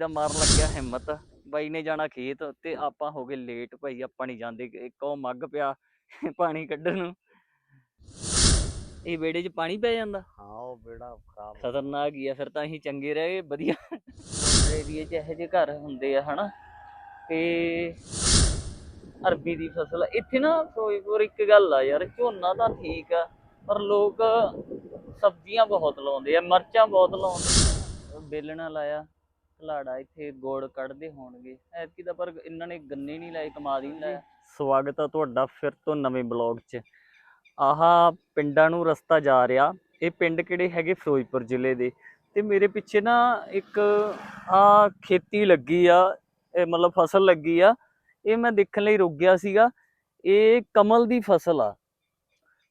ਦਾ ਮਾਰ ਲੱਗਿਆ ਹਿੰਮਤ। ਬਾਈ ਨੇ ਜਾਣਾ ਖੇਤ ਤੇ ਆਪਾਂ ਹੋ ਗਏ ਲੇਟ ਭਾਈ ਆਪਾਂ ਨਹੀਂ ਜਾਂਦੇ ਇੱਕ ਉਹ ਮੱਗ ਪਿਆ ਪਾਣੀ ਕੱਢਣ ਨੂੰ। ਇਹ ਵਿਹੜੇ 'ਚ ਪਾਣੀ ਪੈ ਜਾਂਦਾ। ਹਾਂ ਉਹ ਬੇੜਾ ਖਰਾਬ ਖਤਰਨਾਕ ਹੀ ਆ ਫਿਰ ਤਾਂ ਅਸੀਂ ਚੰਗੇ ਰਹੇ ਗਏ, ਵਧੀਆ। ਏਰੀਏ 'ਚ ਇਹੋ ਜਿਹੇ ਘਰ ਹੁੰਦੇ ਆ ਹਨਾ। ਤੇ ਅਰਬੀ ਦੀ ਫਸਲ ਇੱਥੇ ਨਾ ਫਿਰੋਜ਼ਪੁਰ ਇੱਕ ਗੱਲ ਆ ਯਾਰ ਝੋਨਾ ਤਾਂ ਠੀਕ ਆ ਪਰ ਲੋਕ ਸਬਜ਼ੀਆਂ ਬਹੁਤ ਲਾਉਂਦੇ ਆ ਮਿਰਚਾਂ ਬਹੁਤ ਲਾਉਂਦੇ ਆ। ਬੇਲਣਾ ਲਾਇਆ। ਘਲਾੜਾ ਇੱਥੇ ਗੋੜ ਕੱਢਦੇ ਹੋਣਗੇ। ਐਤਕੀ ਤਾਂ ਪਰ ਇਹਨਾਂ ਨੇ ਗੰਨੇ ਨਹੀਂ ਲਾਏ ਕਮਾਲ ਹੀ ਨਹੀਂ ਲਾਇਆ। ਸਵਾਗਤ ਆ ਤੁਹਾਡਾ ਫਿਰ ਤੋਂ ਨਵੇਂ ਬਲੌਗ 'ਚ। ਆਹ ਪਿੰਡਾਂ ਨੂੰ ਰਸਤਾ ਜਾ ਰਿਹਾ। ਇਹ ਪਿੰਡ ਕਿਹੜੇ ਹੈਗੇ? ਫਿਰੋਜ਼ਪੁਰ ਜ਼ਿਲ੍ਹੇ ਦੇ। ਤੇ ਮੇਰੇ ਪਿੱਛੇ ਨਾ ਇੱਕ ਆ ਖੇਤੀ ਲੱਗੀ ਆ ਇਹ ਮਤਲਬ ਫਸਲ ਲੱਗੀ ਆ। ਇਹ ਮੈਂ ਦੇਖਣ ਲਈ ਰੁਕ ਗਿਆ ਸੀਗਾ। ਇਹ ਕਮਲ ਦੀ ਫਸਲ ਆ।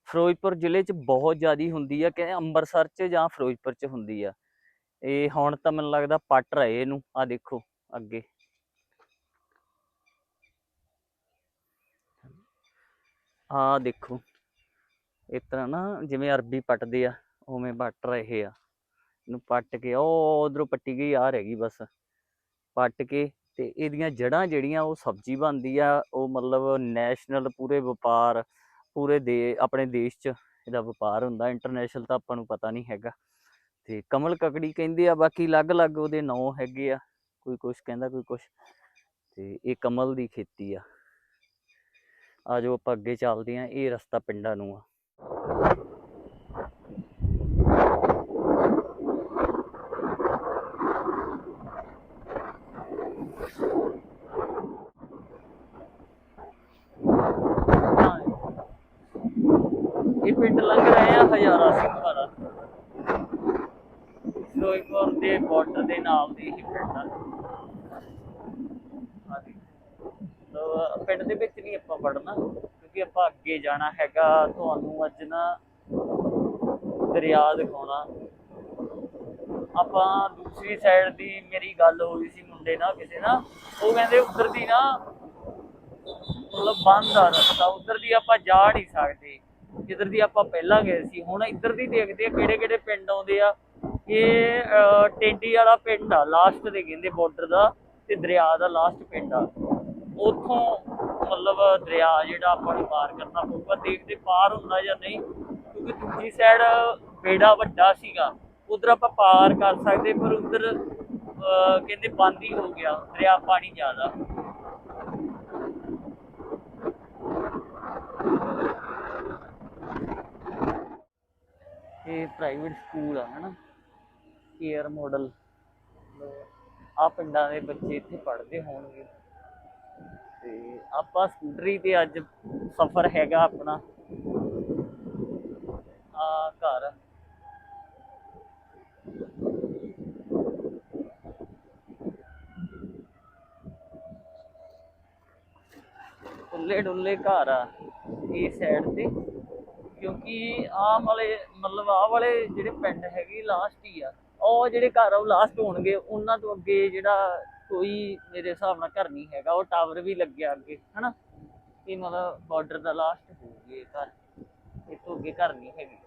ਫਿਰੋਜ਼ਪੁਰ ਜ਼ਿਲ੍ਹੇ 'ਚ ਬਹੁਤ ਜ਼ਿਆਦੀ ਹੁੰਦੀ ਆ ਕਿ ਅੰਮ੍ਰਿਤਸਰ 'ਚ ਜਾਂ ਫਿਰੋਜ਼ਪੁਰ 'ਚ ਹੁੰਦੀ ਆ। ਇਹ ਹੁਣ ਤਾਂ ਮੈਨੂੰ ਲੱਗਦਾ ਪੱਟ ਰਹੇ ਇਹਨੂੰ ਆ ਦੇਖੋ ਅੱਗੇ। ਆ ਦੇਖੋ, ਇਸ ਤਰ੍ਹਾਂ ਨਾ ਜਿਵੇਂ ਅਰਬੀ ਪੱਟਦੇ ਆ, ਉਵੇਂ ਪੱਟ ਰਹੇ ਆ। ਇਹਨੂੰ ਪੱਟ ਕੇ ਉਹ ਉਧਰੋਂ ਪੱਟੀ ਗਈ ਆ ਰਹਿ ਗਈ ਬਸ। ਪੱਟ ਕੇ ਤੇ ਇਹਦੀਆਂ ਜੜ੍ਹਾਂ ਜਿਹੜੀਆਂ, ਉਹ ਸਬਜ਼ੀ ਬਣਦੀ ਆ, ਉਹ ਮਤਲਬ ਨੈਸ਼ਨਲ ਪੂਰੇ ਵਪਾਰ, ਪੂਰੇ ਦੇ, ਆਪਣੇ ਦੇਸ਼ 'ਚ ਇਹਦਾ ਵਪਾਰ ਹੁੰਦਾ। ਇੰਟਰਨੈਸ਼ਨਲ ਤਾਂ ਆਪਾਂ ਨੂੰ ਪਤਾ ਨਹੀਂ ਹੈਗਾ। ਤੇ ਕਮਲ ਕਕੜੀ ਕਹਿੰਦੇ ਆ, ਬਾਕੀ ਅਲੱਗ-ਅਲੱਗ ਉਹਦੇ ਨਾਂ ਹੈਗੇ ਆ, ਕੋਈ ਕੁਛ ਕਹਿੰਦਾ, ਕੋਈ ਕੁਛ। ਤੇ ਇਹ ਕਮਲ ਦੀ ਖੇਤੀ ਆ। ਆ ਜੋ ਆਪਾਂ ਅੱਗੇ ਚੱਲਦੇ ਆ, ਇਹ ਰਸਤਾ ਪਿੰਡਾਂ ਨੂੰ ਆ ਇਹ ਪਿੰਡ ਲੰਘ ਰਹੇ ਆ ਹਜ਼ਾਰਾ ਸਿੰਘ ਵਾਲਾ ਫਿਰੋਜ਼ਪੁਰ ਦੇ ਬਾਰਡਰ ਦੇ ਨਾਲ ਦੇ ਹੀ ਪਿੰਡ ਦੇ ਵਿੱਚ ਨਹੀਂ ਆਪਾਂ ਵੜਨਾ, ਕਿਉਂਕਿ ਆਪਾਂ ਅੱਗੇ ਜਾਣਾ ਹੈਗਾ। ਤੁਹਾਨੂੰ ਅੱਜ ਨਾ ਦਰਿਆ ਦਿਖਾਉਣਾ। ਆਪਾਂ ਦੂਸਰੀ ਸਾਈਡ ਦੀ ਮੇਰੀ ਗੱਲ ਹੋਈ ਸੀ ਮੁੰਡੇ ਨਾਲ ਕਿਸੇ ਨਾਲ। ਉਹ ਕਹਿੰਦੇ ਉੱਧਰ ਦੀ ਨਾ ਮਤਲਬ ਬੰਦ ਆ ਰਸਤਾ, ਉੱਧਰ ਦੀ ਆਪਾਂ ਜਾ ਨਹੀਂ ਸਕਦੇ। ਜਿੱਧਰ ਦੀ ਆਪਾਂ ਪਹਿਲਾਂ ਗਏ ਸੀ, ਹੁਣ ਇੱਧਰ ਦੀ ਦੇਖਦੇ ਆ ਕਿਹੜੇ ਕਿਹੜੇ ਪਿੰਡ ਆਉਂਦੇ ਆ। ਇਹ ਟੈਂਡੀ ਵਾਲਾ ਪਿੰਡ ਆ ਲਾਸਟ ਦੇ ਕਹਿੰਦੇ ਬਾਰਡਰ ਦਾ ਤੇ ਦਰਿਆ ਦਾ ਲਾਸਟ ਪਿੰਡ ਆ। ਉੱਥੋਂ ਮਤਲਬ ਦਰਿਆ ਜਿਹੜਾ ਆਪਾਂ ਨੂੰ ਪਾਰ ਕਰਨਾ ਪਊਗਾ, ਦੇਖਦੇ ਪਾਰ ਹੁੰਦਾ ਜਾਂ ਨਹੀਂ, ਕਿਉਂਕਿ ਦੂਜੀ ਸਾਈਡ ਬੇੜਾ ਵੱਡਾ ਸੀਗਾ, ਉਧਰ ਆਪਾਂ ਪਾਰ ਕਰ ਸਕਦੇ, ਪਰ ਉਧਰ ਕਹਿੰਦੇ ਬੰਦ ਹੀ ਹੋ ਗਿਆ, ਦਰਿਆ ਪਾਣੀ ਜ਼ਿਆਦਾ। ਇਹ ਪ੍ਰਾਈਵੇਟ ਸਕੂਲ ਆ, ਹਨਾ? ਕੇਅਰ ਮਾਡਲ ਆ ਪਿੰਡਾਂ ਦੇ ਬੱਚੇ ਇੱਥੇ ਪੜ੍ਹਦੇ ਹੋਣਗੇ। ਤੇ ਆਪਾਂ ਸਕੂਟਰੀ ਤੇ ਅੱਜ ਸਫ਼ਰ ਹੈਗਾ ਆਪਣਾ। ਆ ਘਰ। ਉੱਲੇ ਡੁੱਲੇ ਘਰ ਆ ਇਹ ਸਾਈਡ ਤੇ। ਕਿਉਂਕਿ ਆਹ ਵਾਲੇ, ਮਤਲਬ ਆਹ ਵਾਲੇ ਜਿਹੜੇ ਪਿੰਡ ਹੈਗੇ ਲਾਸਟ ਹੀ ਆ। ਉਹ ਜਿਹੜੇ ਘਰ ਆ ਉਹ ਲਾਸਟ ਹੋਣਗੇ ਉਹਨਾਂ ਤੋਂ ਅੱਗੇ ਜਿਹੜਾ ਕੋਈ ਮੇਰੇ ਹਿਸਾਬ ਨਾਲ ਘਰ ਨਹੀਂ ਹੈਗਾ ਉਹ ਟਾਵਰ ਵੀ ਲੱਗਿਆ ਅੱਗੇ ਹਨਾ? ਇਹ ਮਤਲਬ ਬਾਰਡਰ ਦਾ ਲਾਸਟ ਹੋਊਗੀ ਇਹ ਘਰ ਇਹ ਤੋਂ ਅੱਗੇ ਘਰ ਨਹੀਂ ਹੈਗੇ।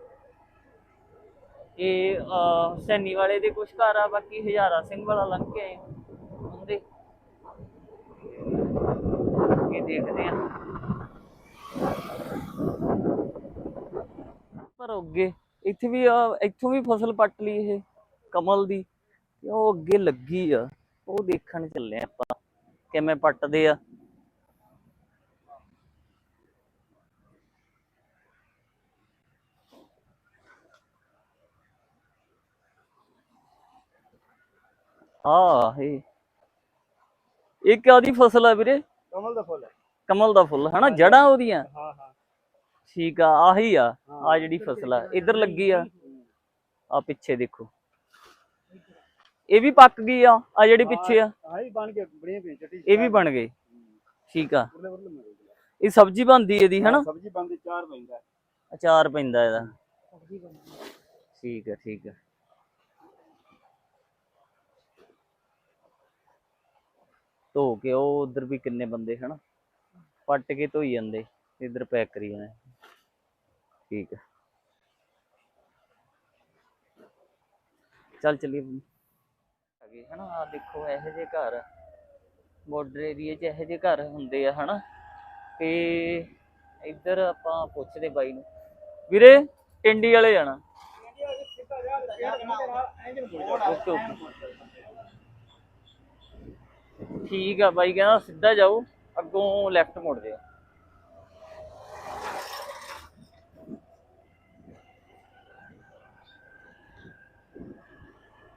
ਇਹ ਅਹ, ਵਾਲੇ ਦੇ ਕੁਝ ਘਰ ਆ ਬਾਕੀ ਹਜ਼ਾਰਾ ਸਿੰਘ ਵਾਲਾ ਲੰਘ ਕੇ ਆਏ ਹੁੰਦੇ ਇਹ ਦੇਖਦੇ ਆ। ਪਰ ਅੱਗੇ ਇੱਥੇ ਵੀ ਇੱਥੋਂ ਵੀ ਫਸਲ ਪੱਟ ਲਈ ਇਹ। ਕਮਲ ਦੀ ਤੇ ਉਹ ਅੱਗੇ ਲੱਗੀ ਆ। ਉਹ ਦੇਖਣ ਚੱਲੇ ਆ ਆਪਾਂ ਕਿਵੇਂ ਪੱਟਦੇ ਆ। ਆ ਇਹ। ਇਹ ਕਾਦੀ ਫਸਲ ਆ ਵੀਰੇ? ਕਮਲ ਦਾ ਫੁੱਲ ਹੈ। ਕਮਲ ਦਾ ਫੁੱਲ ਹਨਾ? ਜੜਾਂ ਉਹਦੀਆਂ? ਹਾਂ ਹਾਂ। ਠੀਕ ਆ ਆਹੀ ਆ ਆ ਜਿਹੜੀ ਫਸਲ ਆ। ਇੱਧਰ ਲੱਗੀ ਆ। ਆ ਪਿੱਛੇ ਦੇਖੋ। ਇਹ ਵੀ ਪੱਕ ਗਈ ਆ ਆ ਜਿਹੜੀ ਪਿੱਛੇ ਆ। ਆਹੀ ਬਣ ਕੇ ਬੜੀਆਂ ਪਈ ਚਟੀ ਇਹ ਵੀ ਬਣ ਗਏ ਠੀਕ ਆ। ਉਰਲੇ ਉਰਲੇ ਇਹ ਸਬਜ਼ੀ ਬਣਦੀ ਇਹਦੀ ਹਨਾ? ਸਬਜ਼ੀ ਬਣਦੀ ਚਾਰ ਪੈਂਦਾ। ਅਚਾਰ ਪੈਂਦਾ ਇਹਦਾ। ਠੀਕ ਆ ਠੀਕ ਆ। ਧੋ ਕੇ ਉਹ ਉਧਰ ਵੀ ਕਿੰਨੇ ਬੰਦੇ ਹਨਾ? ਪੱਟ ਕੇ ਧੋਈ ਜਾਂਦੇ ਇੱਧਰ ਪੈਕ ਕਰੀ ਜਾਂਦੇ। ਠੀਕ ਆ। ਚੱਲ ਚੱਲੀਏ। ਗਏ, ਹਨਾ? ਆ ਦੇਖੋ, ਇਹੋ ਜਿਹੇ ਘਰ ਬਾਰਡਰ ਏਰੀਏ 'ਚ ਇਹੋ ਜਿਹੇ ਘਰ ਹੁੰਦੇ ਆ, ਹਨਾ? ਤੇ ਇੱਧਰ ਆਪਾਂ ਪੁੱਛਦੇ ਬਾਈ ਨੂੰ, ਵੀਰੇ ਟਿੰਡੀ ਵਾਲੇ ਜਾਣਾ। Okay okay. ਠੀਕ ਆ ਬਾਈ, ਕਹਿੰਦਾ ਸਿੱਧਾ ਜਾਓ, ਅੱਗੋਂ ਲੈਫਟ ਮੁੜ ਜਾਓ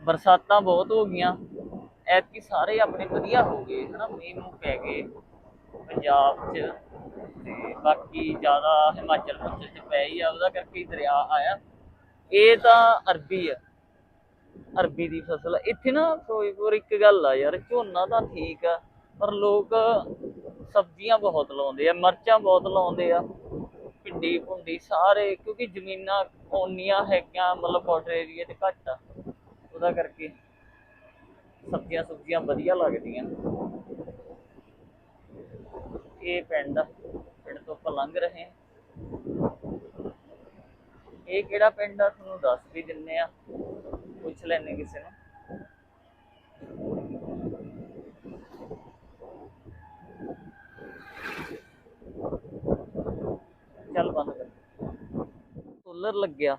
ਬਰਸਾਤਾਂ ਬਹੁਤ ਹੋ ਗਈਆਂ। ਐਤਕੀ ਸਾਰੇ ਆਪਣੇ ਵਧੀਆ ਹੋ ਗਏ, ਹਨਾ ਮੀਂਹ ਮੂੰਹ ਪੈ ਗਏ ਪੰਜਾਬ 'ਚ ਤੇ ਬਾਕੀ ਜ਼ਿਆਦਾ ਹਿਮਾਚਲ ਪ੍ਰਦੇਸ਼ 'ਚ ਪੈ ਹੀ ਆ, ਉਹਦਾ ਕਰਕੇ ਹੀ ਦਰਿਆ ਆਇਆ। ਇਹ ਤਾਂ ਅਰਬੀ ਆ, ਅਰਬੀ ਦੀ ਫਸਲ। ਇੱਥੇ ਨਾ ਫਿਰੋਜ਼ਪੁਰ ਇੱਕ ਗੱਲ ਆ ਯਾਰ, ਝੋਨਾ ਤਾਂ ਠੀਕ ਆ, ਪਰ ਲੋਕ ਸਬਜ਼ੀਆਂ ਬਹੁਤ ਲਾਉਂਦੇ ਆ, ਮਿਰਚਾਂ ਬਹੁਤ ਲਾਉਂਦੇ ਆ ਭਿੰਡੀ ਭੁੰਡੀ ਸਾਰੇ, ਕਿਉਂਕਿ ਜ਼ਮੀਨਾਂ ਓਨੀਆਂ ਹੈਗੀਆਂ, ਮਤਲਬ ਬਾਰਡਰ ਏਰੀਆ ਤੇ ਘੱਟ ਆ। ਉਹਦਾ ਕਰਕੇ ਸਬਜ਼ੀਆਂ ਸੁਬਜ਼ੀਆਂ ਵਧੀਆ ਲੱਗਦੀਆਂ। ਇਹ ਪਿੰਡ ਪਿੰਡ ਤੋਂ ਆਪਾਂ ਲੰਘ ਰਹੇ ਇਹ ਕਿਹੜਾ ਪਿੰਡ ਆ, ਤੁਹਾਨੂੰ ਦੱਸ ਵੀ ਦਿੰਨੇ ਆ, ਪੁੱਛ ਲੈਣੇ ਕਿਸੇ ਨੂੰ। ਚੱਲ ਬੰਦ ਕਰ। ਸੋਲਰ ਲੱਗਿਆ।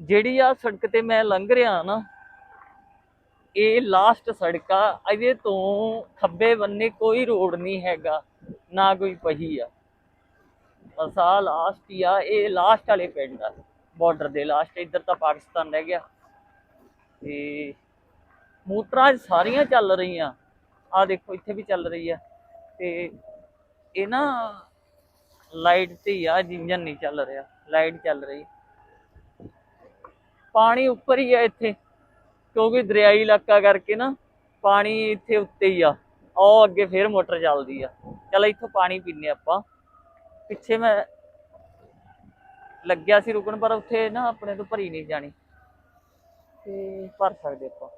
ਜਿਹੜੀ ਆ ਸੜਕ ਤੇ ਮੈਂ ਲੰਘ ਰਿਹਾ ਨਾ, ਇਹ ਲਾਸਟ ਸੜਕ ਆ ਇਹਦੇ ਤੋਂ ਖੱਬੇ ਬੰਨੇ ਕੋਈ ਰੋਡ ਨਹੀਂ ਹੈਗਾ, ਨਾ ਕੋਈ ਪਹੀ ਆ। ਬਸ ਆ ਲਾਸਟ ਹੀ ਆ, ਇਹ ਲਾਸਟ ਵਾਲੇ ਪਿੰਡ ਆ ਬਾਰਡਰ ਦੇ ਲਾਸਟ ਇੱਧਰ ਤਾਂ ਪਾਕਿਸਤਾਨ ਰਹਿ ਗਿਆ। ਤੇ ਮੋਟਰਾਂ ਸਾਰੀਆਂ ਚੱਲ ਰਹੀਆਂ ਆ ਦੇਖੋ ਇੱਥੇ ਵੀ ਚੱਲ ਰਹੀ ਆ। ਤੇ ਇਹ ਨਾ ਲਾਈਟ ਤੇ ਹੀ ਆ ਇੰਜਨ ਨਹੀਂ ਚੱਲ ਰਿਹਾ ਲਾਈਟ ਚੱਲ ਰਹੀ। ਪਾਣੀ ਉੱਪਰ ਹੀ ਆ ਇੱਥੇ, ਕਿਉਂਕਿ ਦਰਿਆਈ ਇਲਾਕਾ ਕਰਕੇ ਨਾ ਪਾਣੀ ਇੱਥੇ ਉੱਤੇ ਹੀ ਆ। ਉਹ ਅੱਗੇ ਫੇਰ ਮੋਟਰ ਚੱਲਦੀ ਆ। ਚਲ ਇੱਥੋਂ ਪਾਣੀ ਪੀਨੇ ਆਪਾਂ। ਪਿੱਛੇ ਮੈਂ ਲੱਗਿਆ ਸੀ ਰੁਕਣ, ਪਰ ਉੱਥੇ ਨਾ ਆਪਣੇ ਤੋਂ ਭਰੀ ਨਹੀਂ ਜਾਣੀ। ਤੇ ਭਰ ਸਕਦੇ ਆਪਾਂ।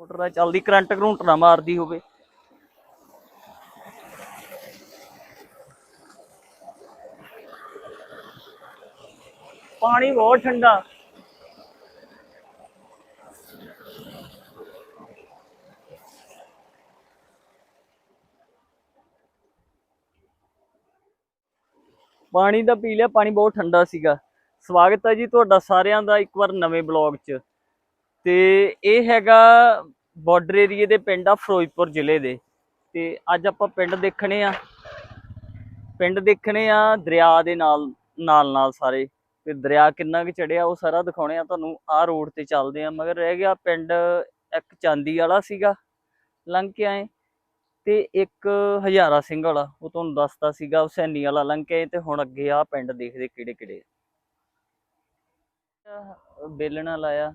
ਮੋਟਰ ਦਾ ਚੱਲਦੀ ਕਰੰਟ ਕਰੰਟ ਨਾ ਮਾਰਦੀ ਹੋਵੇ। ਪਾਣੀ ਬਹੁਤ ਠੰਡਾ। ਪਾਣੀ ਦਾ ਪੀ ਲਿਆ, ਪਾਣੀ ਬਹੁਤ ਠੰਡਾ ਸੀਗਾ। ਸਵਾਗਤ ਹੈ ਜੀ ਤੁਹਾਡਾ ਸਾਰਿਆਂ ਦਾ ਇੱਕ ਵਾਰ ਨਵੇਂ ਬਲੌਗ 'ਚ। ਤੇ ਇਹ ਹੈਗਾ ਬਾਰਡਰ ਏਰੀਏ ਦੇ ਪਿੰਡ ਆ ਫਿਰੋਜ਼ਪੁਰ ਜ਼ਿਲ੍ਹੇ ਦੇ। ਤੇ ਅੱਜ ਆਪਾਂ ਪਿੰਡ ਦੇਖਣੇ ਆ। ਪਿੰਡ ਦੇਖਣੇ ਆ ਦਰਿਆ ਦੇ ਨਾਲ ਨਾਲ ਨਾਲ ਸਾਰੇ। ਤੇ ਦਰਿਆ ਕਿੰਨਾ ਕੁ ਚੜਿਆ ਉਹ ਸਾਰਾ ਦਿਖਾਉਣੇ ਆ ਤੁਹਾਨੂੰ। ਆਹ ਰੋਡ ਤੇ ਚੱਲਦੇ ਆ, ਮਗਰ ਰਹਿ ਗਿਆ ਪਿੰਡ, ਇੱਕ ਚਾਂਦੀ ਵਾਲਾ ਸੀਗਾ, ਲੰਘ ਕੇ ਆਏ। ਤੇ ਇੱਕ ਹਜ਼ਾਰਾ ਸਿੰਘ ਵਾਲਾ, ਉਹ ਤੁਹਾਨੂੰ ਦੱਸਦਾ ਸੀਗਾ ਹੁਸੈਨੀ ਵਾਲਾ ਲੰਘ ਕੇ ਆਏ ਤੇ ਹੁਣ ਅੱਗੇ ਆ ਪਿੰਡ ਦੇਖਦੇ ਕਿਹੜੇ ਕਿਹੜੇ ਆ। ਬੇਲਣਾ ਲਾਇਆ,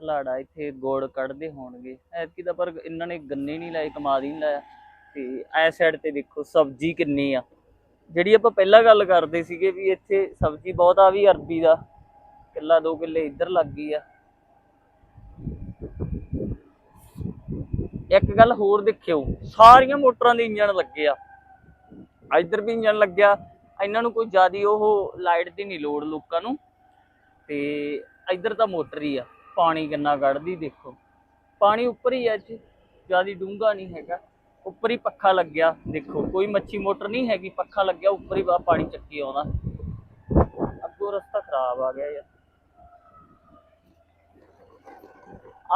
ਘਲਾੜਾ ਇੱਥੇ ਗੋੜ ਕੱਢਦੇ ਹੋਣਗੇ। ਐਤਕੀ ਦਾ ਪਰ ਇਹਨਾਂ ਨੇ ਗੰਨੇ ਨਹੀਂ ਲਾਏ, ਕਮਾਦ ਹੀ ਨਹੀਂ ਲਾਇਆ। ਤੇ ਐ ਸਾਈਡ ਤੇ ਦੇਖੋ, ਸਬਜ਼ੀ ਕਿੰਨੀ ਆ। ਜਿਹੜੀ ਆਪਾਂ ਪਹਿਲਾਂ ਗੱਲ ਕਰਦੇ ਸੀਗੇ ਵੀ ਇੱਥੇ ਸਬਜ਼ੀ ਬਹੁਤ ਆ ਵੀ ਅਰਬੀ ਦਾ, ਕਿੱਲਾ ਦੋ ਕਿੱਲੇ ਇੱਧਰ ਲੱਗ ਗਈ ਆ। ਇੱਕ ਗੱਲ ਹੋਰ ਦੇਖਿਓ, ਸਾਰੀਆਂ ਮੋਟਰਾਂ ਦੇ ਇੰਜਣ ਲੱਗੇ ਆ। ਇੱਧਰ ਵੀ ਇੰਜਣ ਲੱਗਿਆ, ਇਹਨਾਂ ਨੂੰ ਕੋਈ ਜ਼ਿਆਦੀ ਉਹ ਲਾਈਟ ਦੀ ਨਹੀਂ ਲੋੜ ਲੋਕਾਂ ਨੂੰ। ਤੇ ਇੱਧਰ ਤਾਂ ਮੋਟਰ ਹੀ ਆ, ਪਾਣੀ ਕਿੰਨਾ ਕੱਢਦੀ ਦੇਖੋ। ਪਾਣੀ ਉੱਪਰ ਹੀ ਆ ਇੱਥੇ, ਜ਼ਿਆਦੀ ਡੂੰਘਾ ਨਹੀਂ ਹੈਗਾ। ਉੱਪਰ ਹੀ ਪੱਖਾ ਲੱਗਿਆ, ਦੇਖੋ, ਕੋਈ ਮੱਛੀ ਮੋਟਰ ਨਹੀਂ ਹੈਗੀ, ਪੱਖਾ ਲੱਗਿਆ, ਉੱਪਰ ਹੀ ਬਾ ਪਾਣੀ ਚੱਕੀ ਆਉਂਦਾ। ਅੱਗੋਂ ਰਸਤਾ ਖਰਾਬ ਆ ਗਿਆ ਯਾਰ।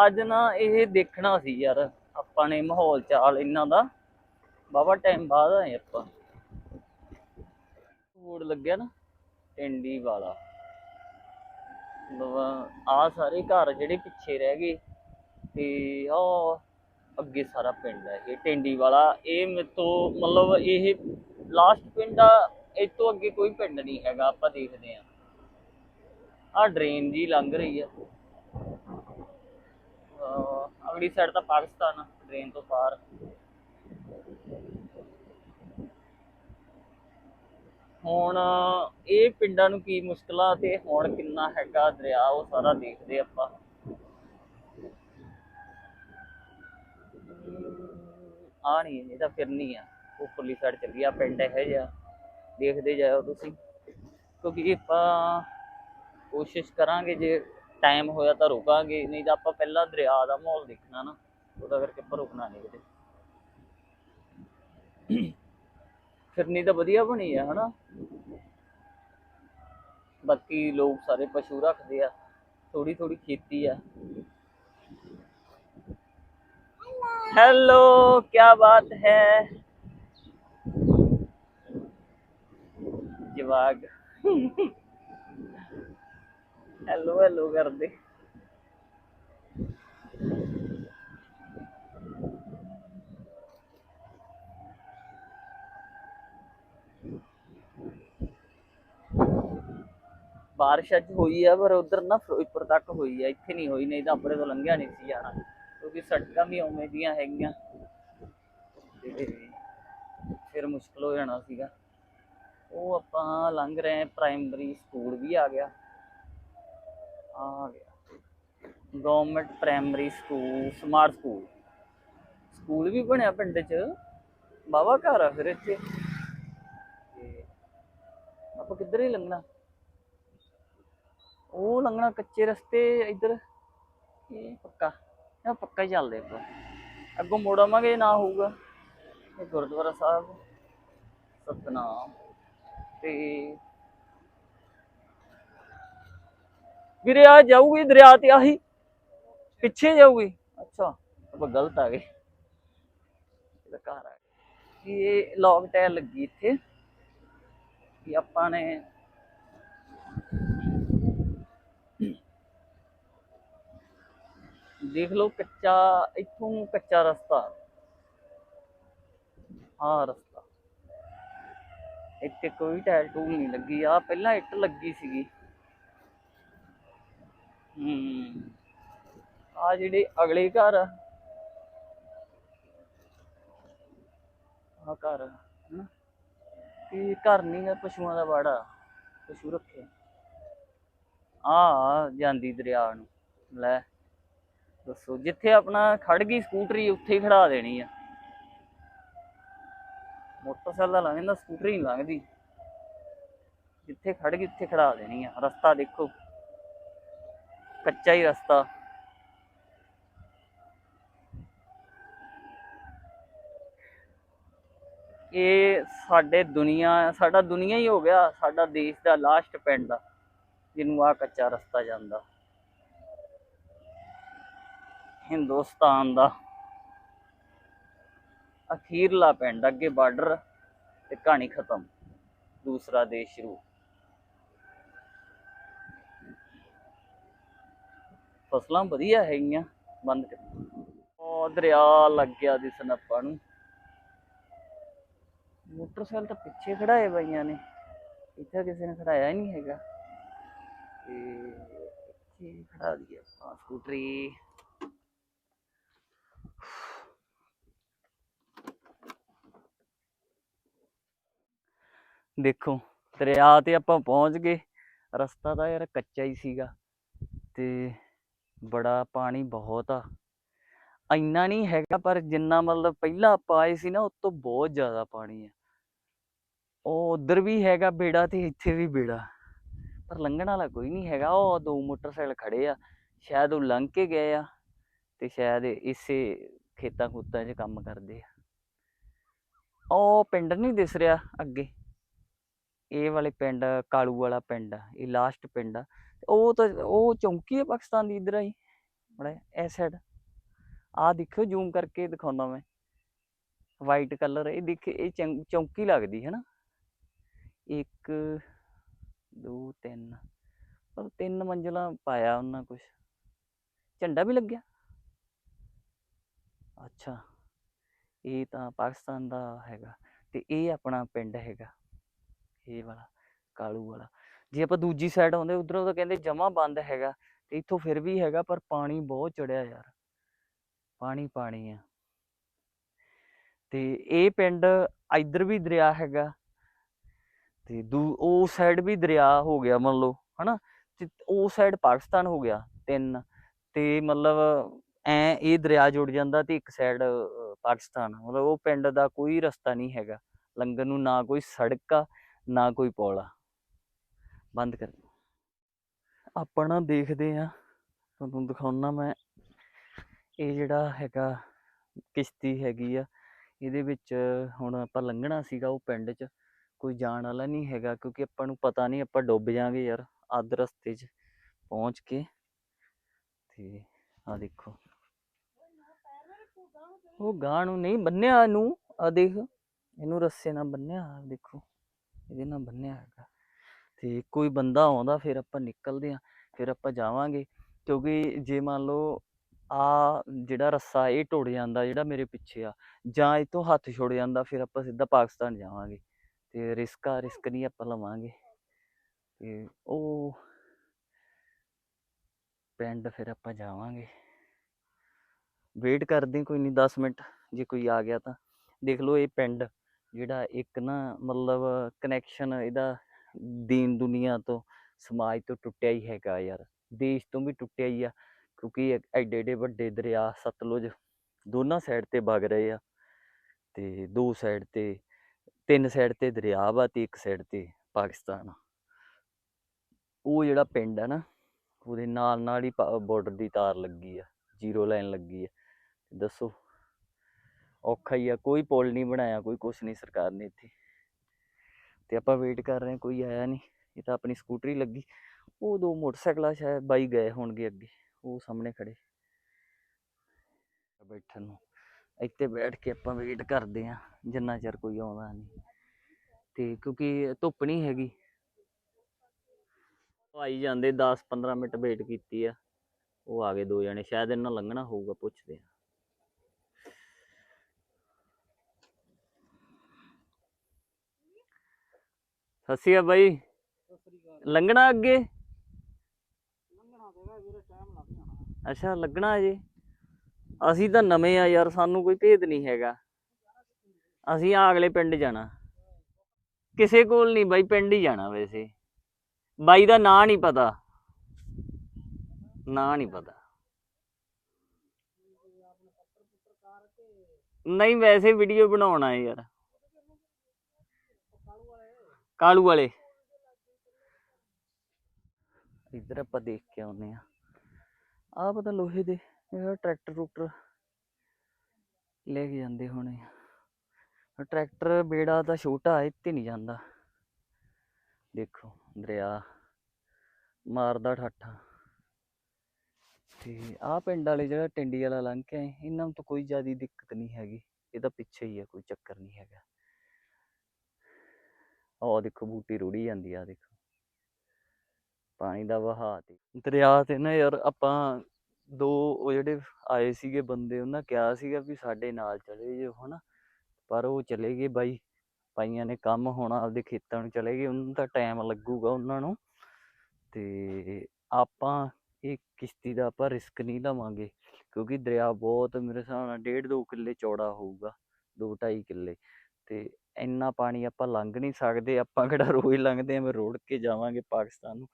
ਅੱਜ ਨਾ ਇਹ ਦੇਖਣਾ ਸੀ ਯਾਰ, ਆਪਾਂ ਨੇ ਮਾਹੌਲ ਚਾਲ ਇਹਨਾਂ ਦਾ। ਬਾਬਾ ਟਾਈਮ ਬਾਅਦ ਆਏ ਆਪਾਂ। ਬੋਰਡ ਲੱਗਿਆ ਨਾ, ਟਿੰਡੀ ਵਾਲਾ। ਮਤਲਬ ਆ ਸਾਰੇ ਘਰ ਜਿਹੜੇ ਪਿੱਛੇ ਰਹਿ ਗਏ, ਤੇ ਆ ਅੱਗੇ ਸਾਰਾ ਪਿੰਡ ਹੈ, ਇਹ ਟਿੰਡੀ ਵਾਲਾ, ਇਹ ਮੇਤੋਂ ਮਤਲਬ ਇਹ ਲਾਸਟ ਪਿੰਡ ਆ, ਇਹ ਤੋਂ ਅੱਗੇ ਕੋਈ ਪਿੰਡ ਨਹੀਂ ਹੈਗਾ, ਆਪਾਂ ਦੇਖਦੇ ਆ ਆ ਡਰੇਨ ਜੀ ਲੰਘ ਰਹੀ ਆ। ਅਗਲੀ ਸਾਈਡ ਤਾਂ ਪਾਕਿਸਤਾਨ ਆ ਡਰੇਨ ਤੋਂ ਪਾਰ ਹੁਣ ਇਹ ਪਿੰਡਾਂ ਨੂੰ ਕੀ ਮੁਸ਼ਕਲਾਂ ਤੇ ਹੁਣ ਕਿੰਨਾ ਹੈਗਾ ਦਰਿਆ, ਉਹ ਸਾਰਾ ਦੇਖਦੇ ਆਪਾਂ। ਆ ਨਹੀਂ ਇਹ ਤਾਂ ਫਿਰਨੀ ਆ। ਉੱਪਰਲੀ ਸਾਈਡ ਚੱਲੀ ਆ, ਪਿੰਡ ਇਹੋ ਜਿਹਾ। ਦੇਖਦੇ ਜਾਓ ਤੁਸੀਂ। ਕਿਉਂਕਿ ਆਪਾਂ ਕੋਸ਼ਿਸ਼ ਕਰਾਂਗੇ, ਜੇ ਟਾਈਮ ਹੋਇਆ ਤਾਂ ਰੁਕਾਂਗੇ। ਨਹੀਂ ਤਾਂ ਆਪਾਂ ਪਹਿਲਾਂ ਦਰਿਆ ਦਾ ਮਾਹੌਲ ਦੇਖਣਾ ਨਾ, ਉਹਦਾ ਕਰਕੇ ਆਪਾਂ ਰੁਕਣਾ ਨਹੀਂ ਕਿਤੇ। ਫਿਰਨੀ ਤਾਂ ਵਧੀਆ ਬਣੀ ਆ, ਹਨਾ? ਬਾਕੀ ਲੋਕ ਸਾਰੇ ਪਸ਼ੂ ਰੱਖਦੇ ਆ। ਥੋੜੀ ਥੋੜੀ ਖੇਤੀ ਆ। हेलो क्या बात है जवाग हेलो हेलो कर दे ਬਾਰਿਸ਼ ਅੱਜ ਹੋਈ ਆ ਪਰ ਉਧਰ ਨਾ ਫਿਰੋਜ਼ਪੁਰ ਤੱਕ ਹੋਈ ਆ ਇੱਥੇ ਨਹੀਂ ਹੋਈ ਨਹੀਂ ਤਾਂ ਆਪਣੇ ਤੋਂ ਲੰਘਿਆ ਨਹੀਂ ਸੀ ਜਾਣਾ ਕਿਉਂਕਿ ਸੜਕਾਂ ਵੀ ਉਵੇਂ ਦੀਆਂ ਹੈਗੀਆਂ। ਤੇ ਫਿਰ ਮੁਸ਼ਕਲ ਹੋ ਜਾਣਾ ਸੀਗਾ। ਉਹ ਆਪਾਂ ਲੰਘ ਰਹੇ ਪ੍ਰਾਇਮਰੀ ਸਕੂਲ ਵੀ ਆ ਗਿਆ। ਆ ਗਿਆ। Government primary school smart school school ਵੀ ਬਣਿਆ ਪਿੰਡ 'ਚ। ਬਾਵਾ ਘਰ ਆ ਫਿਰ ਇੱਥੇ। ਆਪਾਂ ਕਿੱਧਰ ਹੀ ਲੰਘਣਾ? ਉਹ ਲੰਘਣਾ ਕੱਚੇ ਰਸਤੇ ਇੱਧਰ। ਇਹ ਪੱਕਾ। ਇਹ ਪੱਕਾ ਹੀ ਚੱਲਦੇ ਆਪਾਂ ਅੱਗੋਂ ਮੁੜ ਆਵਾਂਗੇ ਨਾ ਹੋਊਗਾ। ਇਹ ਗੁਰਦੁਆਰਾ ਸਾਹਿਬ, ਸਤਨਾਮ ਤੇ ਵੀਰੇ ਆ ਜਾਊਗੀ ਦਰਿਆ ਤੇ ਆਹੀ, ਪਿੱਛੇ ਜਾਊਗੀ। ਅੱਛਾ, ਆਪਾਂ ਗਲਤ ਆ ਗਏ। ਇਹਦਾ ਘਰ ਆ ਗਿਆ ਇਹ ਲੌਕ ਟਾਇਰ ਲੱਗੀ ਇੱਥੇ। ਕਿ ਆਪਾਂ ਨੇ ਦੇਖ ਲਓ ਕੱਚਾ, ਇੱਥੋਂ ਕੱਚਾ ਰਸਤਾ। ਆਹ ਰਸਤਾ। ਇੱਥੇ ਕੋਈ ਟਾਇਰ ਟੂਲ ਨਹੀਂ ਲੱਗੀ। ਆ ਪਹਿਲਾਂ ਇੱਟ ਲੱਗੀ ਸੀਗੀ। ਹੂੰ। ਆ ਜਿਹੜੇ ਅਗਲੇ ਘਰ ਆ। ਆ ਘਰ ਹਨਾ? ਇਹ ਘਰ ਨਹੀਂ ਹੈ ਪਸ਼ੂਆਂ ਦਾ ਬਾੜਾ ਪਸ਼ੂ ਰੱਖੇ। ਆ ਜਾਂਦੀ ਦਰਿਆ ਨੂੰ। ਲੈ। ਦੱਸੋ, ਜਿੱਥੇ ਆਪਣਾ ਖੜ ਗਈ ਸਕੂਟਰੀ, ਉੱਥੇ ਹੀ ਖੜਾ ਦੇਣੀ ਆ। ਮੋਟਰਸਾਈਕਲ ਦਾ ਲੰਘਦਾ, ਸਕੂਟਰੀ ਨਹੀਂ ਲੰਘਦੀ। ਜਿੱਥੇ ਖੜ ਗਈ, ਉੱਥੇ ਖੜਾ ਦੇਣੀ ਆ। ਰਸਤਾ ਦੇਖੋ। ਕੱਚਾ ਹੀ ਰਸਤਾ। ਇਹ ਸਾਡੇ ਦੁਨੀਆ, ਸਾਡਾ ਦੁਨੀਆ ਹੀ ਹੋ ਗਿਆ, ਸਾਡਾ ਦੇਸ਼ ਦਾ ਲਾਸਟ ਪਿੰਡ ਆ, ਜਿਹਨੂੰ ਆ ਕੱਚਾ ਰਸਤਾ ਜਾਂਦਾ। ਹਿੰਦੁਸਤਾਨ ਦਾ ਅਖੀਰਲਾ ਪਿੰਡ, ਅੱਗੇ ਬਾਰਡਰ ਤੇ ਕਹਾਣੀ ਖਤਮ, ਦੂਸਰਾ ਦੇਸ਼ ਸ਼ੁਰੂ। ਫਸਲਾਂ ਵਧੀਆ ਹੈਗੀਆਂ, ਬੰਦ ਕਰ। ਉਹ ਦਰਿਆ ਲੱਗ ਗਿਆ ਦਿਸਣ ਆਪਾਂ ਨੂੰ। ਮੋਟਰਸਾਈਕਲ ਤਾਂ ਪਿੱਛੇ ਖੜਾਏ ਬਾਈਆਂ ਨੇ। ਇੱਥੇ ਕਿਸੇ ਨੇ ਖੜਾਇਆ ਹੀ ਨਹੀਂ ਹੈਗਾ। ਤੇ ਇੱਥੇ ਖੜਾ ਦਈਏ ਸਕੂਟਰੀ। ਦੇਖੋ, ਦਰਿਆ ਤੇ ਆਪਾਂ ਪਹੁੰਚ ਗਏ। ਰਸਤਾ ਤਾਂ ਯਾਰ ਕੱਚਾ ਹੀ ਸੀਗਾ ਤੇ ਬੜਾ ਪਾਣੀ ਬਹੁਤ ਆ। ਇੰਨਾ ਨਹੀਂ ਹੈਗਾ, ਪਰ ਜਿੰਨਾ ਮਤਲਬ ਪਹਿਲਾਂ ਆਪਾਂ ਆਏ ਸੀ ਨਾ, ਉਸ ਤੋਂ ਬਹੁਤ ਜ਼ਿਆਦਾ ਪਾਣੀ ਆ। ਉਹ ਉਧਰ ਵੀ ਹੈਗਾ ਬੇੜਾ ਤੇ ਇੱਥੇ ਵੀ ਬੇੜਾ। ਪਰ ਲੰਘਣ ਵਾਲਾ ਕੋਈ ਨਹੀਂ ਹੈਗਾ। ਉਹ ਦੋ ਮੋਟਰਸਾਈਕਲ ਖੜੇ ਆ। ਸ਼ਾਇਦ ਉਹ ਲੰਘ ਕੇ ਗਏ ਆ ਤੇ ਸ਼ਾਇਦ ਇਸੇ ਖੇਤਾਂ ਖੂਤਾਂ 'ਚ ਕੰਮ ਕਰਦੇ ਆ। ਉਹ ਪਿੰਡ ਨਹੀਂ ਦਿਸ ਰਿਹਾ ਅੱਗੇ? ਇਹ ਵਾਲੇ ਪਿੰਡ, ਕਾਲੂ ਵਾਲਾ ਪਿੰਡ ਆ ਇਹ ਲਾਸਟ ਪਿੰਡ ਆ। ਉਹ ਤਾਂ, ਉਹ ਚੌਂਕੀ ਹੈ ਪਾਕਿਸਤਾਨ ਦੀ ਇਧਰ ਆਈ ਬੜਾ ਇਸ ਸਾਈਡ ਆ ਦੇਖਿਓ ਜ਼ੂਮ ਕਰਕੇ ਦਿਖਾਉਂਦਾ ਮੈਂ। ਵਾਈਟ ਕਲਰ ਇਹ ਦੇਖ, ਇਹ ਚੌਂਕੀ ਲੱਗਦੀ ਹੈ ਨਾ ਇੱਕ, ਦੋ, ਤਿੰਨ ਪਰ ਤਿੰਨ ਮੰਜ਼ਲਾਂ ਪਾਇਆ ਉਹਨਾਂ ਕੁਛ। ਝੰਡਾ ਵੀ ਲੱਗਿਆ। ਅੱਛਾ। ਇਹ ਤਾਂ ਪਾਕਿਸਤਾਨ ਦਾ ਹੈਗਾ। ਤੇ ਇਹ ਆਪਣਾ ਪਿੰਡ ਹੈਗਾ। ਇਹ ਵਾਲਾ, ਕਾਲੂ ਵਾਲਾ। ਜੇ ਆਪਾਂ ਦੂਜੀ ਸਾਈਡ ਆਉਂਦੇ, ਉਧਰੋਂ ਤਾਂ ਕਹਿੰਦੇ ਜਮਾ ਬੰਦ ਹੈਗਾ, ਤੇ ਇੱਥੋਂ ਫਿਰ ਵੀ ਹੈਗਾ, ਪਰ ਪਾਣੀ ਬਹੁਤ ਚੜਿਆ ਯਾਰ। ਪਾਣੀ ਪਾਣੀ ਆ। ਤੇ ਇਹ ਪਿੰਡ ਇੱਧਰ ਵੀ ਦਰਿਆ ਹੈਗਾ, ਤੇ ਦੂ, ਉਹ ਸਾਈਡ ਵੀ ਦਰਿਆ ਹੋ ਗਿਆ ਮੰਨ ਲਓ, ਹਨਾ? ਉਹ ਸਾਈਡ ਪਾਕਿਸਤਾਨ ਹੋ ਗਿਆ, ਤਿੰਨ। ਤੇ ਮਤਲਬ ਐ ਇਹ ਦਰਿਆ ਜੁੜ ਜਾਂਦਾ ਤੇ ਇੱਕ ਸਾਈਡ ਪਾਕਿਸਤਾਨ। ਮਤਲਬ ਉਹ ਪਿੰਡ ਦਾ ਕੋਈ ਰਸਤਾ ਨਹੀਂ ਹੈਗਾ। ਲੰਗਰ ਨੂੰ ਨਾ ਕੋਈ ਸੜਕ ਆ ਨਾ ਕੋਈ ਪੌਲਾ ਬੰਦ ਕਰ। ਆਪਣਾ ਦੇਖਦੇ ਆ ਤੁਹਾਨੂੰ ਦਿਖਾਉਣਾ ਮੈਂ। ਇਹ ਜਿਹੜਾ ਹੈਗਾ ਕਿਸ਼ਤੀ ਹੈਗੀ ਆ। ਇਹਦੇ ਵਿੱਚ ਹੁਣ ਆਪਾਂ ਲੰਘਣਾ ਸੀਗਾ ਉਹ ਪਿੰਡ 'ਚ। ਕੋਈ ਜਾਣ ਵਾਲਾ ਨਹੀਂ ਹੈਗਾ ਕਿਉਂਕਿ ਆਪਾਂ ਨੂੰ ਪਤਾ ਨਹੀਂ ਆਪਾਂ ਡੁੱਬ ਜਾਾਂਗੇ ਯਾਰ। ਅੱਧ ਰਸਤੇ 'ਚ ਪਹੁੰਚ ਕੇ। ਤੇ ਆ ਦੇਖੋ। ਉਹ ਗਾਂ ਨੂੰ ਨਹੀਂ, ਬੰਨਿਆ ਇਹਨੂੰ। ਆ ਦੇਖ। ਇਹਨੂੰ ਰੱਸੇ ਨਾਲ ਬੰਨਿਆ। ਦੇਖੋ। ਇਹਦੇ ਨਾਲ ਬੰਨਿਆ ਹੈਗਾ। ਤੇ ਕੋਈ ਬੰਦਾ ਆਉਂਦਾ, ਫਿਰ ਆਪਾਂ ਨਿਕਲਦੇ ਆ ਫਿਰ ਆਪਾਂ ਜਾਵਾਂਗੇ। ਕਿਉਂਕਿ ਜੇ ਮੰਨ ਲਓ ਆ ਜਿਹੜਾ ਰੱਸਾ, ਇਹ ਟੁੱਟ ਜਾਂਦਾ ਜਿਹੜਾ ਮੇਰੇ ਪਿੱਛੇ ਆ, ਜਾਂ ਇਹ ਤੋਂ ਹੱਥ ਛੁੱਟ ਜਾਂਦਾ, ਫਿਰ ਆਪਾਂ ਸਿੱਧਾ ਪਾਕਿਸਤਾਨ ਜਾਵਾਂਗੇ। ਤੇ ਰਿਸਕ ਆ ਰਿਸਕ ਨਹੀਂ ਆਪਾਂ ਲਵਾਂਗੇ। ਤੇ ਉਹ ਪਿੰਡ ਫਿਰ ਆਪਾਂ ਜਾਵਾਂਗੇ। ਵੇਟ ਕਰਦੇ ਕੋਈ ਨਹੀਂ 10 ਮਿੰਟ, ਜੇ ਕੋਈ ਆ ਗਿਆ ਤਾਂ। ਦੇਖ ਲਓ ਇਹ ਪਿੰਡ ਜਿਹੜਾ ਇੱਕ ਨਾ ਮਤਲਬ ਕਨੈਕਸ਼ਨ ਇਹਦਾ ਦੀਨ ਦੁਨੀਆ ਤੋਂ ਸਮਾਜ ਤੋਂ ਟੁੱਟਿਆ ਹੀ ਹੈਗਾ ਯਾਰ, ਦੇਸ਼ ਤੋਂ ਵੀ ਟੁੱਟਿਆ ਹੀ ਆ, ਕਿਉਂਕਿ ਐਡੇ ਐਡੇ ਵੱਡੇ ਦਰਿਆ, ਸਤਲੁਜ ਦੋਨਾਂ ਸਾਈਡ ਤੇ ਵਗ ਰਹੇ ਆ ਤੇ ਦੋ ਸਾਈਡ ਤੇ, ਤਿੰਨ ਸਾਈਡ ਤੇ ਦਰਿਆ ਵਾ ਤੇ ਇੱਕ ਸਾਈਡ ਤੇ ਪਾਕਿਸਤਾਨ ਆ। ਉਹ ਜਿਹੜਾ ਪਿੰਡ ਆ ਨਾ, ਉਹਦੇ ਨਾਲ ਨਾਲ ਹੀ ਬਾਰਡਰ ਦੀ ਤਾਰ ਲੱਗੀ ਆ ਜ਼ੀਰੋ ਲਾਈਨ ਲੱਗੀ ਆ ਦੱਸੋ ਔਖਾ ਹੀ ਆ, ਕੋਈ ਪੁਲ ਨਹੀਂ ਬਣਾਇਆ, ਕੋਈ ਕੁਛ ਨਹੀਂ, ਸਰਕਾਰ ਨੇ ਇੱਥੇ। ਤੇ ਆਪਾਂ ਵੇਟ ਕਰ ਰਹੇ ਕੋਈ ਆਇਆ ਨਹੀਂ, ਇਹ ਤਾਂ ਆਪਣੀ ਸਕੂਟਰੀ ਲੱਗੀ। ਉਹ ਦੋ ਮੋਟਰਸਾਈਕਲਾਂ ਸ਼ਾਇਦ ਬਾਈ ਗਏ ਹੋਣਗੇ ਅੱਗੇ, ਉਹ ਸਾਹਮਣੇ ਖੜੇ ਬੈਠਣ ਨੂੰ। ਇੱਥੇ ਬੈਠ ਕੇ ਆਪਾਂ ਵੇਟ ਕਰਦੇ ਆ ਜਿੰਨਾ ਚਿਰ ਕੋਈ ਆਉਂਦਾ ਨਹੀਂ। ਤੇ ਕਿਉਂਕਿ ਧੁੱਪ ਨਹੀਂ ਹੈਗੀ। ਉਹ ਆਈ ਜਾਂਦੇ 10 15 ਮਿੰਟ ਵੇਟ ਕੀਤੀ ਆ। ਉਹ ਆ ਗਏ ਦੋ ਜਣੇ, ਸ਼ਾਇਦ ਇਹਨਾਂ ਲੰਘਣਾ ਹੋਊਗਾ, ਪੁੱਛਦੇ ਆ ਸ਼੍ਰੀ ਅਕਾਲ ਬਾਈ। ਲੰਘਣਾ ਅੱਗੇ? ਅੱਛਾ ਲੱਗਣਾ ਅਜੇ ਅਸੀਂ ਤਾਂ ਨਵੇਂ ਆ ਯਾਰ ਸਾਨੂੰ ਕੋਈ ਭੇਦ ਨਹੀਂ ਹੈਗਾ। ਅਸੀਂ ਆ ਅਗਲੇ ਪਿੰਡ ਜਾਣਾ। ਕਿਸੇ ਕੋਲ ਨਹੀਂ ਬਾਈ ਪਿੰਡ ਹੀ ਜਾਣਾ ਵੈਸੇ। ਬਾਈ ਦਾ ਨਾਂ ਨਹੀਂ ਪਤਾ। ਨਾਂ ਨਹੀਂ ਪਤਾ। ਨਹੀਂ ਵੈਸੇ ਵੀਡੀਓ ਬਣਾਉਣਾ ਹੈ ਯਾਰ। ਕਾਲੂ ਵਾਲੇ। ਇੱਧਰ ਆਪਾਂ ਦੇਖ ਕੇ ਆਉਨੇ ਆ ਆ ਪਤਾ ਲੋਹੇ ਦੇ ਇਹ ਟਰੈਕਟਰ ਟਰੂਕਟਰ ਲੈ ਕੇ ਜਾਂਦੇ ਹੋਣੇ ਟਰੈਕਟਰ ਬੇੜਾ ਤਾਂ ਛੋਟਾ ਹੈ, ਇੱਥੇ ਨਹੀਂ ਜਾਂਦਾ। ਦੇਖੋ, ਦਰਿਆ, ਮਾਰਦਾ ਠਾਠਾ। ਤੇ ਆਹ ਪਿੰਡ ਵਾਲੇ ਜਿਹੜਾ ਟਿੰਡੀ ਵਾਲਾ ਲੰਘ ਕੇ ਇਹਨਾਂ ਨੂੰ ਤਾਂ ਕੋਈ ਜ਼ਿਆਦਾ ਦਿੱਕਤ ਨਹੀਂ ਹੈਗੀ। ਇਹ ਤਾਂ ਪਿੱਛੇ ਹੀ ਆ, ਕੋਈ ਚੱਕਰ ਨਹੀਂ ਹੈਗਾ। ਉਹ ਦੇਖੋ ਬੂਟੀ ਰੁੜੀ ਜਾਂਦੀ ਆ ਦੇਖੋ। ਪਾਣੀ ਦਾ ਵਹਾਅ ਤੇ। ਦਰਿਆ ਤੇ ਨਾ ਯਾਰ ਆਪਾਂ ਦੋ ਉਹ ਜਿਹੜੇ ਆਏ ਸੀਗੇ ਬੰਦੇ, ਉਹਨਾਂ ਕਿਹਾ ਸੀਗਾ ਵੀ ਸਾਡੇ ਨਾਲ ਚਲੇ ਜਿਓ, ਹਨਾ। ਪਰ ਉਹ ਚਲੇ ਗਏ ਬਾਈ। ਪਾਈਆਂ ਨੇ ਕੰਮ ਹੋਣਾ ਆਪਦੇ ਖੇਤਾਂ ਨੂੰ ਚਲੇ ਗਏ, ਉਹਨਾਂ ਦਾ ਟਾਈਮ ਲੱਗੂਗਾ ਉਹਨਾਂ ਨੂੰ। ਤੇ ਆਪਾਂ ਇਹ ਕਿਸ਼ਤੀ ਦਾ ਆਪਾਂ ਰਿਸਕ ਨਹੀਂ ਲਵਾਂਗੇ, ਕਿਉਂਕਿ ਦਰਿਆ ਬਹੁਤ ਮੇਰੇ ਹਿਸਾਬ ਨਾਲ ਡੇਢ ਦੋ ਕਿੱਲੇ ਚੌੜਾ ਹੋਊਗਾ, ਦੋ ਢਾਈ ਕਿੱਲੇ। ਤੇ ਇੰਨਾ ਪਾਣੀ ਆਪਾਂ ਲੰਘ ਨਹੀਂ ਸਕਦੇ, ਆਪਾਂ ਕਿਹੜਾ ਰੋਜ਼ ਲੰਘਦੇ ਆਂ ਰੋੜ ਕੇ ਜਾਵਾਂਗੇ ਪਾਕਿਸਤਾਨ ਨੂੰ।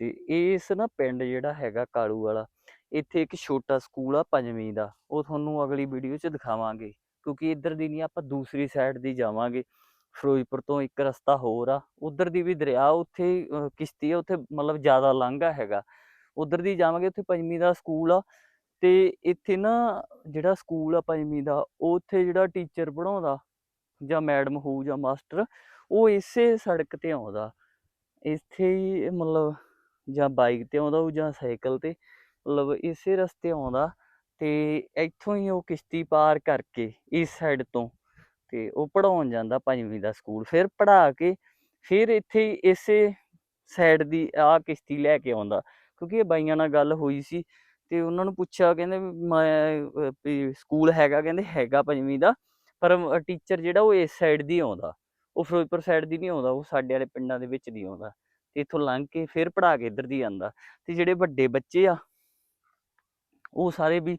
ਤੇ ਇਸ ਨਾ ਪਿੰਡ ਜਿਹੜਾ ਹੈਗਾ ਕਾਲੂ ਵਾਲਾ, ਇੱਥੇ ਇੱਕ ਛੋਟਾ ਸਕੂਲ ਆ ਪੰਜਵੀਂ ਦਾ, ਉਹ ਤੁਹਾਨੂੰ ਅਗਲੀ ਵੀਡੀਓ 'ਚ ਦਿਖਾਵਾਂਗੇ। ਕਿਉਂਕਿ ਇੱਧਰ ਦੀ ਨਹੀਂ, ਆਪਾਂ ਦੂਸਰੀ ਸਾਈਡ ਦੀ ਜਾਵਾਂਗੇ। ਫਿਰੋਜ਼ਪੁਰ ਤੋਂ ਇੱਕ ਰਸਤਾ ਹੋਰ ਆ, ਉਧਰ ਦੀ ਵੀ ਦਰਿਆ, ਉੱਥੇ ਕਿਸ਼ਤੀ ਆ, ਉੱਥੇ ਮਤਲਬ ਜ਼ਿਆਦਾ ਲਾਂਘਾ ਹੈਗਾ। ਉਧਰ ਦੀ ਜਾਵਾਂਗੇ, ਉੱਥੇ ਪੰਜਵੀਂ ਦਾ ਸਕੂਲ ਆ। ਤੇ ਇੱਥੇ ਨਾ ਜਿਹੜਾ ਸਕੂਲ ਆ ਪੰਜਵੀਂ ਦਾ, ਉਹ ਉੱਥੇ ਜਿਹੜਾ ਟੀਚਰ ਪੜਾਉਂਦਾ ਜਾਂ ਮੈਡਮ ਹੋਊ ਜਾਂ ਮਾਸਟਰ, ਉਹ ਇਸੇ ਸੜਕ ਤੇ ਆਉਂਦਾ। ਇੱਥੇ ਹੀ ਮਤਲਬ ਜਾਂ ਬਾਈਕ ਤੇ ਆਉਂਦਾ ਉਹ ਜਾਂ ਸਾਈਕਲ ਤੇ, ਮਤਲਬ ਇਸੇ ਰਸਤੇ ਆਉਂਦਾ ਤੇ ਇੱਥੋਂ ਹੀ ਉਹ ਕਿਸ਼ਤੀ ਪਾਰ ਕਰਕੇ ਇਸ ਸਾਈਡ ਤੋਂ ਤੇ ਉਹ ਪੜਾਉਣ ਜਾਂਦਾ ਪੰਜਵੀਂ ਦਾ ਸਕੂਲ। ਫਿਰ ਪੜਾ ਕੇ ਫਿਰ ਇੱਥੇ ਹੀ ਇਸੇ ਸਾਈਡ ਦੀ ਆ ਕਿਸ਼ਤੀ ਲੈ ਕੇ ਆਉਂਦਾ। ਕਿਉਂਕਿ ਇਹ ਬਾਈਆਂ ਨਾਲ ਗੱਲ ਹੋਈ ਸੀ ਤੇ ਉਹਨਾਂ ਨੂੰ ਪੁੱਛਿਆ, ਕਹਿੰਦੇ ਮੈਂ ਸਕੂਲ ਹੈਗਾ, ਕਹਿੰਦੇ ਹੈਗਾ ਪੰਜਵੀਂ ਦਾ। ਪਰ ਟੀਚਰ ਜਿਹੜਾ ਉਹ ਇਸ ਸਾਈਡ ਦੀ ਆਉਂਦਾ। ਉਹ ਫਿਰੋਜ਼ਪੁਰ ਸਾਈਡ ਦੀ ਨਹੀਂ ਆਉਂਦਾ, ਉਹ ਸਾਡੇ ਵਾਲੇ ਪਿੰਡਾਂ ਦੇ ਵਿੱਚ ਦੀ ਆਉਂਦਾ। ਤੇ ਇੱਥੋਂ ਲੰਘ ਕੇ ਫਿਰ ਪੜਾ ਕੇ ਇੱਧਰ ਦੀ ਆਂਦਾ ਤੇ ਜਿਹੜੇ ਵੱਡੇ ਬੱਚੇ ਆ, ਉਹ ਸਾਰੇ ਵੀ